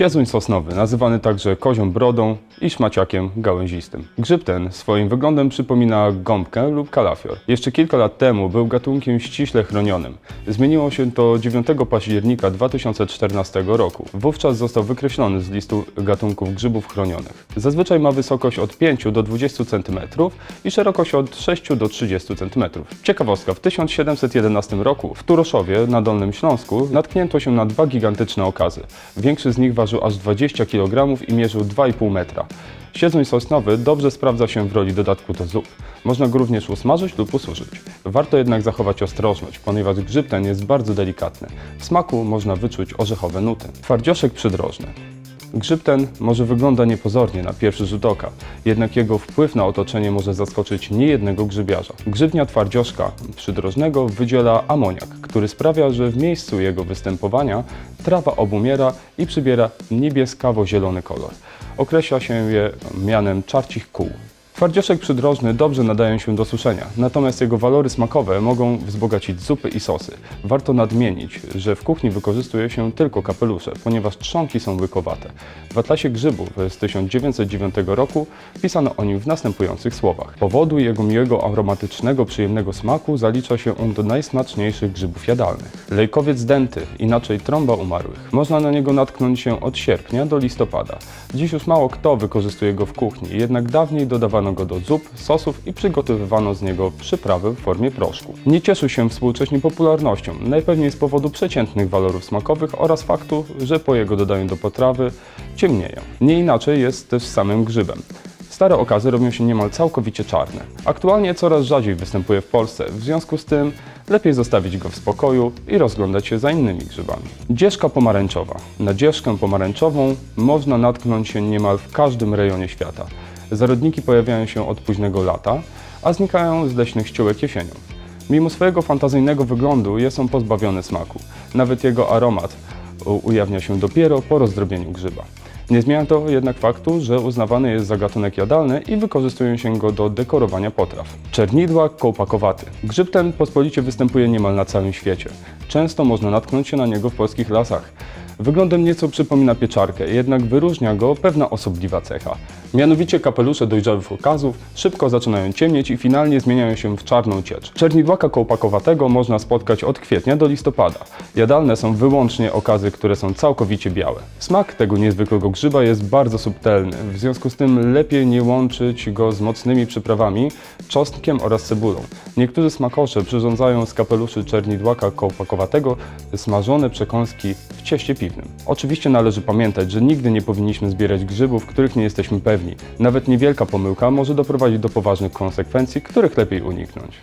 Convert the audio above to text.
Siezuń sosnowy, nazywany także kozią brodą i szmaciakiem gałęzistym. Grzyb ten swoim wyglądem przypomina gąbkę lub kalafior. Jeszcze kilka lat temu był gatunkiem ściśle chronionym. Zmieniło się to 9 października 2014 roku. Wówczas został wykreślony z listu gatunków grzybów chronionych. Zazwyczaj ma wysokość od 5 do 20 cm i szerokość od 6 do 30 cm. Ciekawostka, w 1711 roku w Turoszowie na Dolnym Śląsku natknięto się na dwa gigantyczne okazy. Większy z nich ważył aż 20 kg i mierzył 2,5 metra. Siedzoń sosnowy dobrze sprawdza się w roli dodatku do zup. Można go również usmażyć lub ususzyć. Warto jednak zachować ostrożność, ponieważ grzyb ten jest bardzo delikatny. W smaku można wyczuć orzechowe nuty. Twardzioszek przydrożny. Grzyb ten może wygląda niepozornie na pierwszy rzut oka, jednak jego wpływ na otoczenie może zaskoczyć niejednego grzybiarza. Grzybnia twardzioszka przydrożnego wydziela amoniak, który sprawia, że w miejscu jego występowania trawa obumiera i przybiera niebieskawo-zielony kolor. Określa się je mianem czarcich kół. Twardzioszek przydrożny dobrze nadaje się do suszenia, natomiast jego walory smakowe mogą wzbogacić zupy i sosy. Warto nadmienić, że w kuchni wykorzystuje się tylko kapelusze, ponieważ trzonki są łykowate. W Atlasie Grzybów z 1909 roku pisano o nim w następujących słowach. Powodu jego miłego, aromatycznego, przyjemnego smaku zalicza się on do najsmaczniejszych grzybów jadalnych. Lejkowiec dęty, inaczej trąba umarłych. Można na niego natknąć się od sierpnia do listopada. Dziś już mało kto wykorzystuje go w kuchni, jednak dawniej dodawano go do zup, sosów i przygotowywano z niego przyprawy w formie proszku. Nie cieszył się współcześnie popularnością, najpewniej z powodu przeciętnych walorów smakowych oraz faktu, że po jego dodaniu do potrawy ciemnieją. Nie inaczej jest też z samym grzybem. Stare okazy robią się niemal całkowicie czarne. Aktualnie coraz rzadziej występuje w Polsce, w związku z tym lepiej zostawić go w spokoju i rozglądać się za innymi grzybami. Dzieżka pomarańczowa. Na dzieżkę pomarańczową można natknąć się niemal w każdym rejonie świata. Zarodniki pojawiają się od późnego lata, a znikają z leśnych ściółek jesienią. Mimo swojego fantazyjnego wyglądu jest on pozbawiony smaku. Nawet jego aromat ujawnia się dopiero po rozdrobieniu grzyba. Nie zmienia to jednak faktu, że uznawany jest za gatunek jadalny i wykorzystuje się go do dekorowania potraw. Czernidła kołpakowaty. Grzyb ten pospolicie występuje niemal na całym świecie. Często można natknąć się na niego w polskich lasach. Wyglądem nieco przypomina pieczarkę, jednak wyróżnia go pewna osobliwa cecha. Mianowicie kapelusze dojrzałych okazów szybko zaczynają ciemnieć i finalnie zmieniają się w czarną ciecz. Czernidłaka kołpakowatego można spotkać od kwietnia do listopada. Jadalne są wyłącznie okazy, które są całkowicie białe. Smak tego niezwykłego grzyba jest bardzo subtelny, w związku z tym lepiej nie łączyć go z mocnymi przyprawami, czosnkiem oraz cebulą. Niektórzy smakosze przyrządzają z kapeluszy czernidłaka kołpakowatego smażone przekąski w cieście piwnym. Oczywiście należy pamiętać, że nigdy nie powinniśmy zbierać grzybów, których nie jesteśmy pewni. Nawet niewielka pomyłka może doprowadzić do poważnych konsekwencji, których lepiej uniknąć.